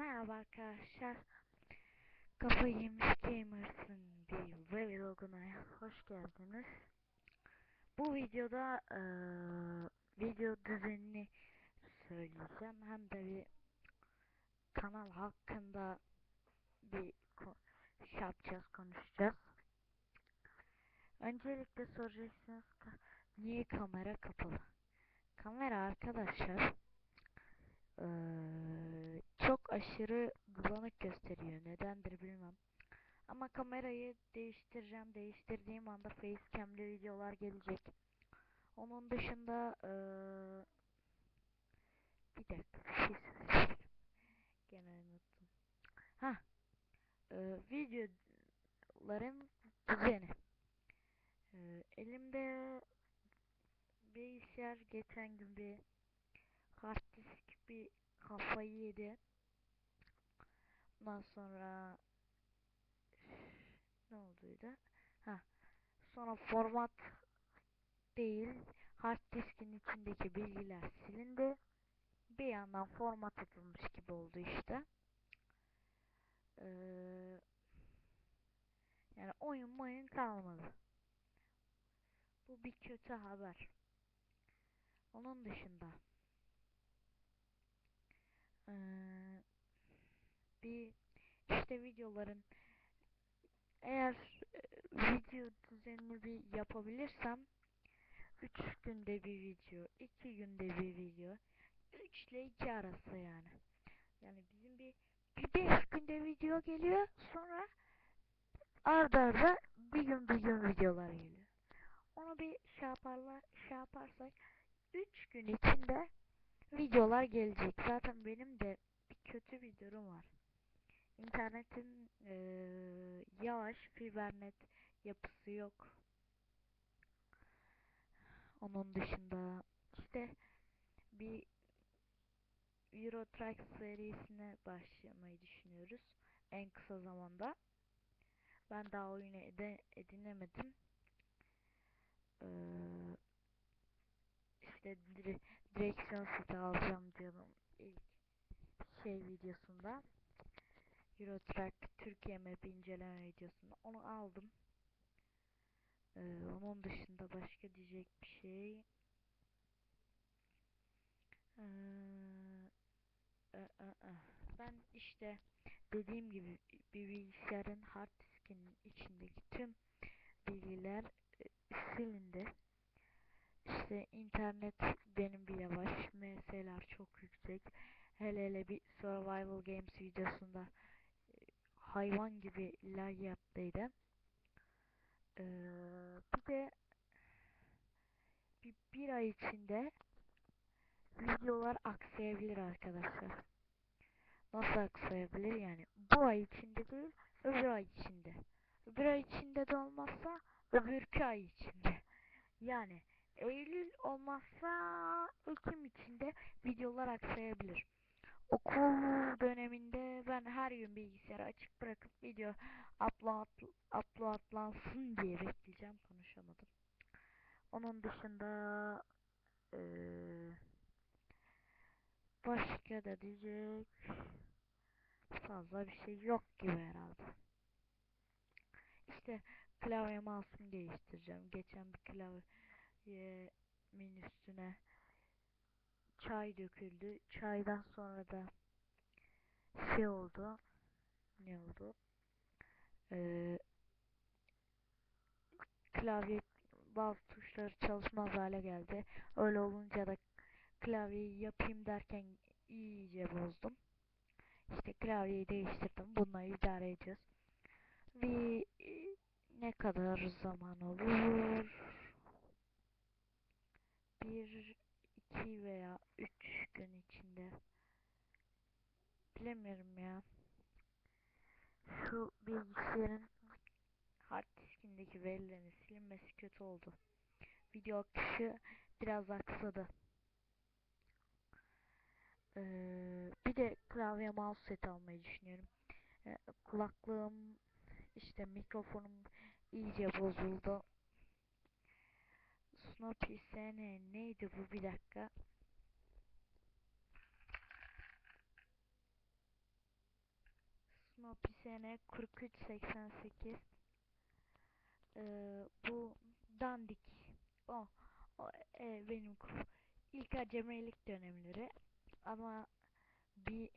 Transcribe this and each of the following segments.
Merhaba arkadaşlar. Kafayı yemiş gamers'ın bir vloguna hoş geldiniz. Bu videoda eee, video düzenini söyleyeceğim. Hem de bir kanal hakkında bir şey yapacağız, konuşacağız. Öncelikle soracaksınız ka- niye kamera kapalı? Kamera arkadaşlar eee, aşırı bulanık gösteriyor. Nedendir bilmem. Ama kamerayı değiştireceğim. Değiştirdiğim anda facecam'li videolar gelecek. Onun dışında eee, bir dakika bir şey. Gene unuttum. Ha, videoların düzeni. Eee, elimde bilgisayar geçen gün bir hard disk bir kafayı yedi. Ondan sonra ne olduydu? Ha. Sonra format değil hard diskin içindeki bilgiler silindi. Bir yandan format atılmış gibi oldu işte. Ee, yani oyun oyun kalmadı. Bu bir kötü haber. Onun dışında ee, bir işte videoların eğer e, video düzenini bir yapabilirsem 3 günde bir video, 2 günde bir video, 3 ile 2 arası yani. Yani bizim bir bir 5 günde video geliyor sonra arda arda bir gün bir gün videolar geliyor. Onu bir şey yaparlar, şey yaparsak 3 gün içinde videolar gelecek. Zaten benim de bir kötü bir durum var. İnternetin eee, yavaş fibernet yapısı yok. Onun dışında işte bir Euro Truck serisine başlamayı düşünüyoruz en kısa zamanda. Ben daha oyunu edinemedim. Ee, işte dire direksiyon seti alacağım diyorum ilk şey videosunda. Euro Truck Türkiye map inceleme videosunda onu aldım. Ee, onun dışında başka diyecek bir şey. Ee, e, e, e. Ben işte dediğim gibi bir bilgisayarın hard diskinin içindeki tüm bilgiler e, silindi. İşte internet benim bir yavaş, MS'ler çok yüksek. Hele hele bir Survival Games videosunda hayvan gibi lag yaptıydı. Ee, bir de bir, bir ay içinde videolar aksayabilir arkadaşlar. Nasıl aksayabilir yani? Bu ay içinde değil, öbür ay içinde. Öbür ay içinde de olmazsa öbürkü ay içinde. Yani Eylül olmazsa Ekim içinde videolar aksayabilir. Okul döneminde ben her gün bilgisayarı açık bırakıp video upload uploadlansın diye bekleyeceğim. Konuşamadım. Onun dışında eee başka da diyecek fazla bir şey yok gibi herhalde. İşte klavye mouse'umu değiştireceğim. Geçen bir klavyemin üstüne çay döküldü. Çaydan sonra da şey oldu. Ne oldu? Ee, klavye bazı tuşları çalışmaz hale geldi. Öyle olunca da klavyeyi yapayım derken iyice bozdum. İşte klavyeyi değiştirdim. Bununla idare edeceğiz. Bir ne kadar zaman olur? Bir, iki veya üç gün içinde. Bilemiyorum ya. Şu bilgisayarın hard diskindeki verilerin silinmesi kötü oldu. Video akışı biraz aksadı. Ee, bir de klavye mouse set almayı düşünüyorum. Ee, kulaklığım işte mikrofonum iyice bozuldu. Snoopy sene neydi bu? Bir dakika. Snoopy SN 4388 ee, bu dandik. O, o e, benim ilk acemilik dönemleri. Ama bir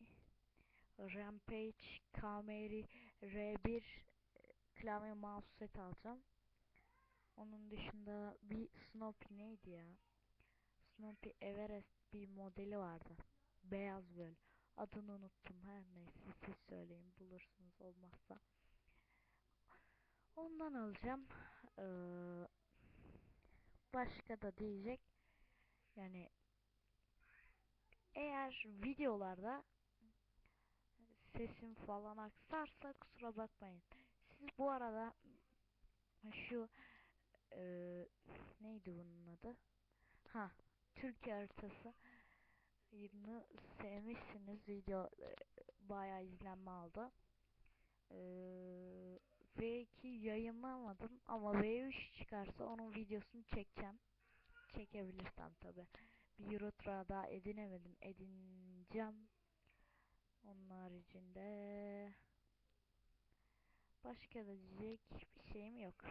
Rampage Camry R1 klavye mouse set alacağım. Onun dışında bir Snoopy neydi ya? Snoopy Everest bir modeli vardı. Beyaz böyle. Adını unuttum her neyse siz söyleyin bulursunuz olmazsa. Ondan alacağım. Ee, başka da diyecek. Yani eğer videolarda sesim falan aksarsa kusura bakmayın. Siz bu arada şu e, neydi bunun adı? Ha, Türkiye haritası yılını sevmişsiniz. Video e, bayağı izlenme aldı. Ee, V2 yayınlamadım ama V3 çıkarsa onun videosunu çekeceğim. Çekebilirsem tabi. Bir Euro Truck daha edinemedim. Edineceğim. Onun haricinde başka da diyecek bir şeyim yok.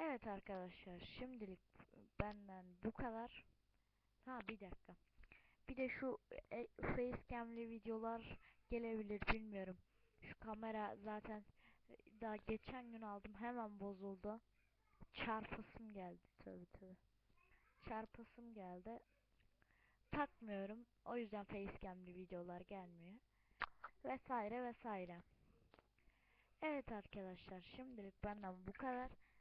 Evet arkadaşlar şimdilik benden bu kadar. Ha bir dakika. Bir de şu e, facecam'li videolar gelebilir bilmiyorum. Şu kamera zaten e, daha geçen gün aldım hemen bozuldu. Çarpasım geldi tabi tabi. Çarpasım geldi. Takmıyorum. O yüzden facecam'li videolar gelmiyor. Vesaire vesaire. Evet arkadaşlar şimdilik benden bu kadar.